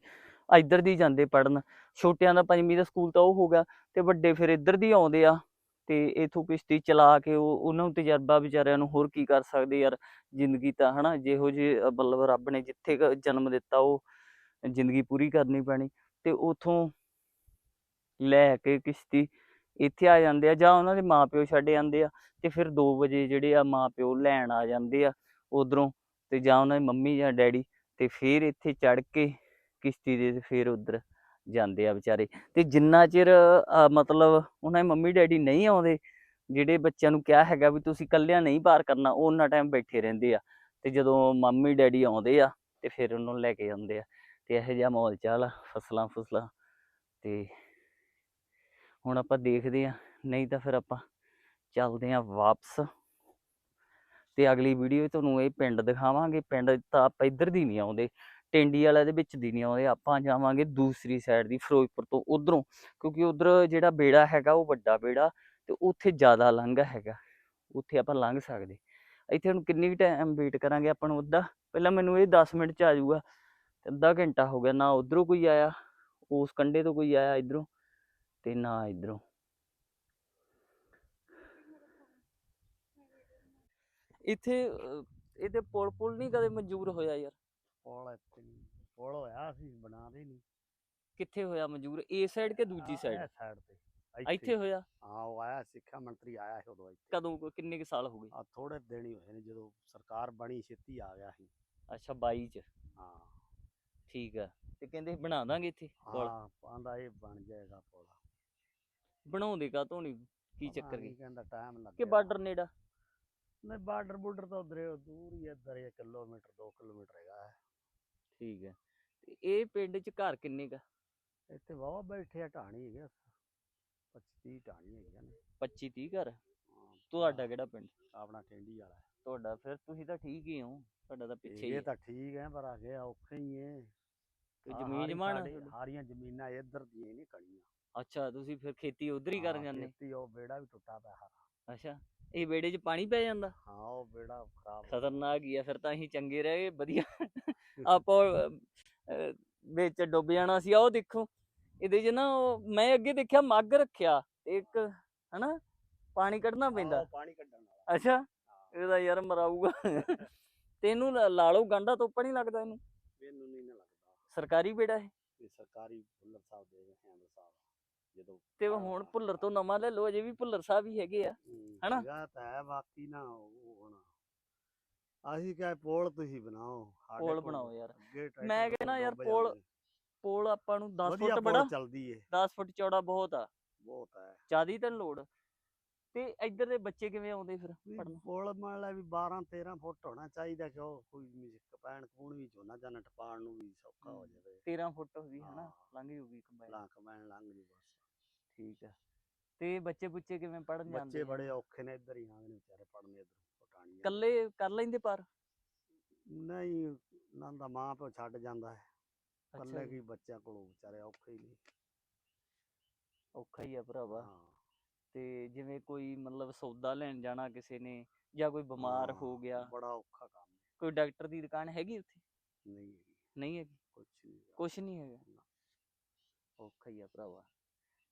ਇੱਧਰ ਦੀ ਜਾਂਦੇ ਪੜਨ ਛੋਟਿਆਂ ਦਾ ਪੰਜਵੀਂ ਦਾ ਸਕੂਲ ਤਾਂ ਉਹ ਹੋ ਗਿਆ ਤੇ ਵੱਡੇ ਫਿਰ ਇੱਧਰ ਦੀ ਆਉਂਦੇ ਆ। ਤੇ ਇਥੋਂ ਕਿਸ਼ਤੀ ਚਲਾ ਕੇ ਉਹ, ਉਹਨਾਂ ਨੂੰ ਤਜਰਬਾ ਵਿਚਾਰਿਆਂ ਨੂੰ ਹੋਰ ਕੀ ਕਰ ਸਕਦੇ ਯਾਰ ਜ਼ਿੰਦਗੀ ਤਾਂ, ਹਨਾ? ਜਿਹੋ ਜਿਹੇ ਮਤਲਬ ਰੱਬ ਨੇ ਜਿੱਥੇ ਜਨਮ ਦਿੱਤਾ ਉਹ ਜ਼ਿੰਦਗੀ ਪੂਰੀ ਕਰਨੀ ਪੈਣੀ। ਤੇ ਉਥੋਂ ਲੈ ਕੇ ਕਿਸ਼ਤੀ ਇੱਥੇ ਆ ਜਾਂਦੇ ਆ ਜਾਂ ਉਹਨਾਂ ਦੇ ਮਾਪਿਓ ਛੱਡ ਜਾਂਦੇ ਆ ਤੇ ਫਿਰ 2 ਵਜੇ ਜਿਹੜੇ ਆ ਮਾਪਿਓ ਲੈਣ ਆ ਜਾਂਦੇ ਆ ਉਧਰੋਂ ਤੇ ਜਾਂ ਉਹਨਾਂ ਦੀ ਮੰਮੀ ਜਾਂ ਡੈਡੀ ਤੇ ਫਿਰ ਇੱਥੇ ਚੜ ਕੇ ਕਿਸ਼ਤੀ ਦੇ ਫਿਰ ਉਧਰ ਜਾਂਦੇ ਆ ਵਿਚਾਰੇ। ਤੇ ਜਿੰਨਾ ਚਿਰ ਮਤਲਬ ਉਹਨਾਂ ਦੇ ਮੰਮੀ ਡੈਡੀ ਨਹੀਂ ਆਉਂਦੇ, ਜਿਹੜੇ ਬੱਚਿਆਂ ਨੂੰ ਕਿਹਾ ਹੈਗਾ ਵੀ ਤੁਸੀਂ ਇਕੱਲਿਆਂ ਨਹੀਂ ਪਾਰ ਕਰਨਾ, ਉਹ ਉਹਨਾਂ ਟਾਈਮ ਬੈਠੇ ਰਹਿੰਦੇ ਆ ਤੇ ਜਦੋਂ ਮੰਮੀ ਡੈਡੀ ਆਉਂਦੇ ਆ ਤੇ ਫਿਰ ਉਹਨੂੰ ਲੈ ਕੇ ਜਾਂਦੇ ਆ ਤੇ ਇਹੋ ਜਿਹਾ ਮਾਹੌਲ ਚਾਲ ਆ, ਫਸਲਾਂ ਫੁਸਲਾਂ ਤੇ ਹੁਣ ਆਪਾਂ ਦੇਖਦੇ ਆ ਨਹੀਂ ਤਾਂ ਫਿਰ ਆਪਾਂ ਚੱਲਦੇ ਆ ਵਾਪਸ। ਤੇ ਅਗਲੀ ਵੀਡੀਓ ਤੁਹਾਨੂੰ ਇਹ ਪਿੰਡ ਦਿਖਾਵਾਂਗੇ। ਪਿੰਡ ਤਾਂ ਆਪਾਂ ਇੱਧਰ ਦੀ ਨਹੀਂ ਆਉਂਦੇ, ਟੈਂਡੀ ਵਾਲਾ ਦੇ ਵਿੱਚ ਦੀ ਨਹੀਂ ਆਉਂਦੇ। ਆਪਾਂ ਜਾਵਾਂਗੇ ਦੂਸਰੀ ਸਾਈਡ ਦੀ, ਫਿਰੋਜ਼ਪੁਰ ਤੋਂ ਉਧਰੋਂ। ਕਿਉਂਕਿ ਉਧਰ ਜਿਹੜਾ ਬੇੜਾ ਹੈਗਾ, ਉਹ ਵੱਡਾ ਬੇੜਾ ਤੇ ਉੱਥੇ ਜ਼ਿਆਦਾ ਲੰਘਾ ਹੈਗਾ। ਉੱਥੇ ਆਪਾਂ ਲੰਘ ਸਕਦੇ। ਇੱਥੇ ਹੁਣ ਕਿੰਨੀ ਟਾਈਮ ਵੇਟ ਕਰਾਂਗੇ ਆਪਾਂ ਨੂੰ ਅੱਧਾ? ਪਹਿਲਾਂ ਮੈਨੂੰ ਇਹ 10 ਮਿੰਟ ਚ ਆ ਜਾਊਗਾ। ਅੱਧਾ ਘੰਟਾ ਹੋ ਗਿਆ, ਨਾ ਉਧਰੋਂ ਕੋਈ ਆਇਆ, ਉਸ ਕੰਢੇ ਤੋਂ ਕੋਈ ਆਇਆ ਇਧਰੋਂ। ਤੇ ਨਾ ਇਧਰੋਂ। ਇੱਥੇ ਅਹ, ਇਹਦੇ ਪੁਲ ਪੁਲ ਨਹੀਂ ਕਦੇ ਮਨਜ਼ੂਰ ਹੋਇਆ ਯਾਰ? ਪੁਲ ਇੱਥੇ ਨਹੀਂ ਪੁਲ ਹੋਇਆ ਸੀ ਬਣਾਦੇ ਨਹੀਂ ਕਿੱਥੇ ਹੋਇਆ ਮਨਜ਼ੂਰ? ਇਸ ਸਾਈਡ ਕਿ ਦੂਜੀ ਸਾਈਡ ਸਾਈਡ ਤੇ ਇੱਥੇ। ਹੋਇਆ? ਹਾਂ ਉਹ ਆਇਆ ਸਿੱਖਿਆ ਮੰਤਰੀ ਆਇਆ ਸੀ ਉਦੋਂ ਇੱਥੇ। ਕਦੋਂ ਕੁ- ਕਿੰਨੇ ਕੁ ਸਾਲ ਹੋ ਗਏ? ਆ ਥੋੜੇ ਦਿਨ ਹੀ ਹੋਏ ਨੇ ਜਦੋਂ ਸਰਕਾਰ ਬਣੀ ਛੇਤੀ ਆ ਗਿਆ ਸੀ। ਅੱਛਾ 22 ਚ? ਹਾਂ। ਠੀਕ ਆ ਤੇ ਕਹਿੰਦੇ ਬਣਾ ਦਾਂਗੇ ਇੱਥੇ ਪੁਲ? ਹਾਂ ਆਂਦਾ ਇਹ ਬਣ ਜਾਏਗਾ ਪੁਲ। ਬਣਾਉਂਦੇ ਕਾ ਨਹੀਂ ਕੀ ਚੱਕਰ ਨੀ ਕੀ? ਕਹਿੰਦਾ ਟਾਈਮ ਲੱਗੇਗਾ ਕਿ ਬਾਰਡਰ ਨੇੜਾ? ਨਹੀਂ ਬਾਰਡਰ ਬੁਰਡਰ ਤਾਂ ਉਧਰ ਦੂਰ ਹੀ ਇੱਧਰ 1 ਕਿਲੋਮੀਟਰ 2 ਕਿਲੋਮੀਟਰ ਹੈਗਾ ਹੈ। ਠੀਕ ਹੈ। ਤੇ ਇਹ ਪਿੰਡ ਚ ਘਰ ਕਿੰਨੇ ਕਾ ਇੱਥੇ ਵਾਵਾ ਬੈਠੇ ਆ ਢਾਣੀ ਹੈਗੇ 25 ਢਾਣੀ ਹੈਗੀਆਂ ਨੇ। 25 30 ਘਰ? ਹਾਂ, ਤੁਹਾਡਾ ਕਿਹੜਾ ਪਿੰਡ? ਆਪਣਾ ਟੈਂਡੀ ਵਾਲਾ ਹੈ। ਤੁਹਾਡਾ ਫਿਰ ਤੁਸੀਂ ਤਾਂ ਠੀਕ ਹੀ ਹੋ। ਤੁਹਾਡਾ ਤਾਂ ਪਿੱਛੇ ਹੀ ਇਹ ਹੈ। ਤਾਂ ਠੀਕ ਹੈ ਪਰ ਅੱਗੇ ਔਖੇ ਹੀ ਤੇ ਆਹ ਜ਼ਮੀਨ ਜਮਾਨ ਹਾਰੀਆਂ ਜ਼ਮੀਨਾਂ ਇੱਧਰ ਦੀਆਂ ਹੀ ਨਹੀਂ ਕਣੀਆਂ। ਅੱਛਾ ਤੁਸੀਂ ਫਿਰ ਖੇਤੀ ਉਧਰ ਹੀ ਕਰਨ ਜਾਂਦੇ? ਖੇਤੀ ਉਹ ਬੇੜਾ ਵੀ ਟੁੱਟਾ ਪਿਆ ਹਾਰਾ ਅੱਛਾ ਇਹ ਵਿਹੜੇ 'ਚ ਪਾਣੀ ਪੈ ਜਾਂਦਾ? ਹਾਂ ਉਹ ਬੇੜਾ ਖਰਾਬ ਖਤਰਨਾਕ ਹੀ ਆ ਫਿਰ ਤਾਂ ਅਸੀਂ ਚੰਗੇ ਰਹੇ ਵਧੀਆ। ਆਪਾਂ ਅਹ, ਵਿੱਚ ਡੁੱਬ ਜਾਣਾ ਸੀ ਆ ਉਹ ਦੇਖੋ। ਇਹਦੇ 'ਚ ਨਾ ਉਹ ਮੈਂ ਅੱਗੇ ਦੇਖਿਆ ਮੱਗ ਰੱਖਿਆ ਤੇ ਇੱਕ ਹਨਾ? ਪਾਣੀ ਕੱਢਣਾ। ਪੈਂਦਾ। ਪਾਣੀ ਕੱਢਣ ਵਾਲਾ। ਅੱਛਾ? ਇਹਦਾ ਯਾਰ ਮਰਾਊਗਾ। ਤੇ ਇਹਨੂੰ ਲਾ- ਲਾ ਲਓ ਗੰਡਾ ਤੋਪਾ ਨਹੀਂ ਲੱਗਦਾ ਇਹਨੂੰ? ਮੈਨੂੰ ਨਹੀਂ ਨਾ ਲੱਗਦਾ। ਸਰਕਾਰੀ ਬੇੜਾ ਇਹ? ਇਹ ਸਰਕਾਰੀ ਭੁੱਲਰ ਸਾਹਿਬ ਦੇ ਹੈਂਦਰ ਸਾਹਿਬ ਜਦੋਂ ਤੇ ਹੁਣ ਭੁੱਲਰ ਤੋਂ ਨਵਾਂ ਲੈ ਲਓ ਅਜੇ ਵੀ ਭੁੱਲਰ ਸਾਹਿਬ ਹੀ ਹੈਗੇ ਆ ਹਨਾ? ਹੈਗਾ ਤਾਂ ਹੈ ਬਾਕੀ ਨਾ ਉਹ ਹੁਣ ਅਸੀਂ ਕਹੇ ਪੋਲ ਤੁਸੀਂ ਬਣਾਓ ਪੁਲ ਬਣਾਓ ਯਾਰ। ਮੈਂ ਤੋਂ ਕਹਿਣਾ ਯਾਰ ਪੁਲ। ਪੋਲ ਆਪਾਂ ਨੂੰ 10 ਵਧੀਆ ਫੁੱਟ ਬੜਾ। ਚੱਲਦੀ ਏ। 10 ਫੁੱਟ ਚੌੜਾ ਬਹੁਤ ਆ। ਬਹੁਤ ਹੈ। ਜਿਆਦੀ ਤਾਂ ਲੋੜ। ਤੇ ਇੱਧਰ ਦੇ ਬੱਚੇ ਕਿਵੇਂ ਆਉਂਦੇ ਫਿਰ ਪੜਨ ਪੁਲ ਮੰਨ ਵੀ 12 13 ਫੁੱਟ ਹੋਣਾ ਚਾਹੀਦਾ ਕਿ ਉਹ ਕੋਈ ਮਿਸਕ ਪੈਣ ਕੂਣ ਵੀ ਝੋਨਾ ਜਾਨਾ ਟਪਾਣ ਨੂੰ ਵੀ ਸੌਖਾ ਹੋ। ਜਾਵੇ। 13 ਫੁੱਟ ਵੀ ਹਨਾ? ਹਾਂ। ਲੰਘ ਜੂਗੀ ਕੰਬਾਈਨ ਲਾਂ ਲੰਘ ਜੂ ਬਸ। ਠੀਕ ਆ ਤੇ ਬੱਚੇ ਬੁੱਚੇ ਕਿਵੇਂ ਪੜਨ ਜਾਂਦੇ ਬੱਚੇ? ਬੜੇ ਔਖੇ ਨੇ ਇੱਧਰ ਹੀ ਆਉਂਦੇ ਨੇ ਵਿਚਾਰੇ ਪੜਨੇ ਇੱਧਰ ਪਟਾਣੀ ਇਕੱਲੇ ਕਰ ਲੈਂਦੇ ਪਰ? ਨਹੀਂ ਨਾ ਦਾ ਮਾਂ ਪਿਓ ਛੱਡ ਜਾਂਦਾ ਹੈ। ਜੀ, ਕੀ ਬੱਚਿਆਂ ਕੋਲੋਂ ਵਿਚਾਰੇ ਔਖੇ ਹੀ ਨੇ। ਔਖਾ ਹੀ ਆ ਭਰਾਵਾ। ਤੇ ਜਿਵੇਂ ਕੋਈ ਮਤਲਬ ਸੌਦਾ ਲੈਣ ਜਾਣਾ ਕਿਸੇ ਨੇ ਜਾਂ ਕੋਈ ਬਿਮਾਰ ਹੋ ਗਿਆ। ਬੜਾ ਔਖਾ ਕੰਮ ਹੈ। ਕੋਈ ਡਾਕਟਰ ਦੀ ਦੁਕਾਨ ਹੈਗੀ ਉੱਥੇ? ਨਹੀਂ ਹੈਗੀ। ਨਹੀਂ ਹੈਗੀ? ਕੁਛ ਨਹੀਂ ਹੈਗਾ। ਕੁਛ ਨਹੀਂ ਹੈਗਾ। ਔਖਾ ਹੀ ਆ ਭਰਾਵਾ।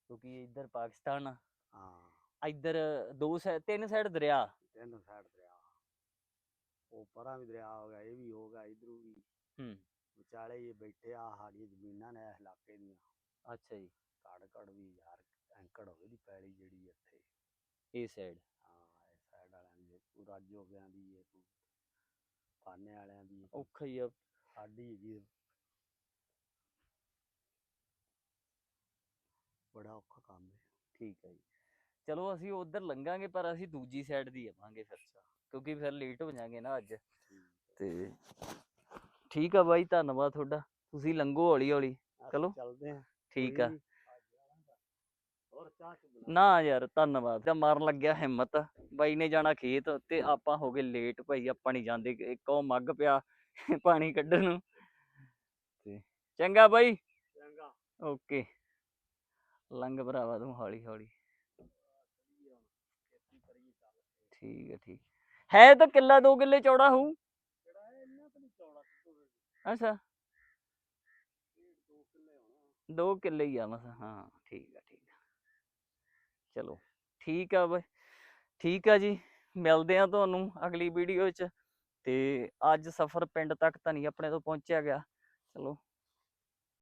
ਕਿਉਂਕਿ ਇੱਧਰ ਪਾਕਿਸਤਾਨ ਆ। ਹਾਂ। ਇੱਧਰ ਦੋ ਸਾਈਡ ਤਿੰਨ ਸਾਈਡ ਦਰਿਆ। ਤਿੰਨ ਸਾਈਡ ਦਰਿਆ। ਉਹ ਪਰਾਂ ਵੀ ਦਰਿਆ ਹੋ ਗਿਆ ਇਹ ਵੀ ਹੋ ਗਿਆ ਇਧਰੋਂ ਵੀ। ਹੂੰ। ਵਿਚਾਲੇ ਇਹ ਬੈਠੇ ਆ ਸਾਡੀਆਂ ਜ਼ਮੀਨਾਂ ਨੇ ਇਸ ਇਲਾਕੇ ਦੀਆਂ। ਅੱਛਾ ਜੀ। ਘੜ ਘੜ ਵੀ ਯਾਰ ਐਂਕੜ ਹੋਵੇ ਦੀ ਪੈਲੀ ਜਿਹੜੀ ਇੱਥੇ। ਇਹ ਸਾਈਡ ਹਾਂ ਇਸ ਸਾਈਡ ਵਾਲਿਆਂ ਦੀ ਕੋਈ ਰਾਜੋ ਗਿਆਂ ਦੀ ਹੈ ਕੋਈ ਫਾਨੇ ਵਾਲਿਆਂ ਦੀ ਔਖਾ ਹੀ ਆ। ਸਾਡੀ ਹੈਗੀ ਬੜਾ ਔਖਾ ਕੰਮ ਹੈ। ਠੀਕ ਹੈ ਜੀ। ਚਲੋ ਅਸੀਂ ਉਧਰ ਲੰਘਾਂਗੇ ਪਰ ਅਸੀਂ ਦੂਜੀ ਸਾਈਡ ਦੀ ਆਵਾਂਗੇ ਫਿਰ। ਕਿਉਂਕਿ ਫਿਰ ਲੇਟ ਹੋ ਜਾਾਂਗੇ ਨਾ ਅੱਜ। ਤੇ ਠੀਕ ਆ ਬਾਈ ਧੰਨਵਾਦ ਤੁਹਾਡਾ। ਤੁਸੀਂ ਲੰਘੋ ਹੌਲੀ ਹੌਲੀ ਚਲੋ, ਚੱਲਦੇ ਆ ਠੀਕ ਆ। ਨਾ ਯਾਰ ਧੰਨਵਾਦ। ਤਾਂ ਮਾਰਨ ਲੱਗਿਆ ਹਿੰਮਤ। ਬਾਈ ਨੇ ਜਾਣਾ ਖੇਤ ਤੇ ਆਪਾਂ ਹੋ ਗਏ ਲੇਟ ਭਾਈ ਆਪਾਂ ਨਹੀਂ ਜਾਂਦੇ। ਇੱਕ ਉਹ ਮੱਗ ਪਿਆ ਪਾਣੀ ਕੱਢਣ ਨੂੰ। ਤੇ ਚੰਗਾ ਬਾਈ। ਚੰਗਾ। ਓਕੇ। ਲੰਘ ਭਰਾਵਾ ਤੂੰ ਹੌਲੀ ਹੌਲੀ। ਠੀਕ ਹੈ ਠੀਕ। ਹੈ ਤਾਂ ਕਿੱਲਾ ਦੋ ਕਿੱਲੇ ਚੌੜਾ ਹੋਊ। ਅੱਛਾ। ਦੋ ਕਿੱਲੇ ਹੀ ਆ ਮਸਾ ਹਾਂ, ਠੀਕ ਆ ਠੀਕ ਆ। ਚਲੋ, ਠੀਕ ਆ ਬਈ। ਠੀਕ ਆ ਜੀ, ਮਿਲਦੇ ਆ ਤੁਹਾਨੂੰ ਅਗਲੀ ਵੀਡੀਓ 'ਚ। ਤੇ ਅੱਜ ਸਫ਼ਰ ਪਿੰਡ ਤੱਕ ਤਾਂ ਨਹੀਂ ਆਪਣੇ ਤੋਂ ਪਹੁੰਚਿਆ ਗਿਆ। ਚਲੋ।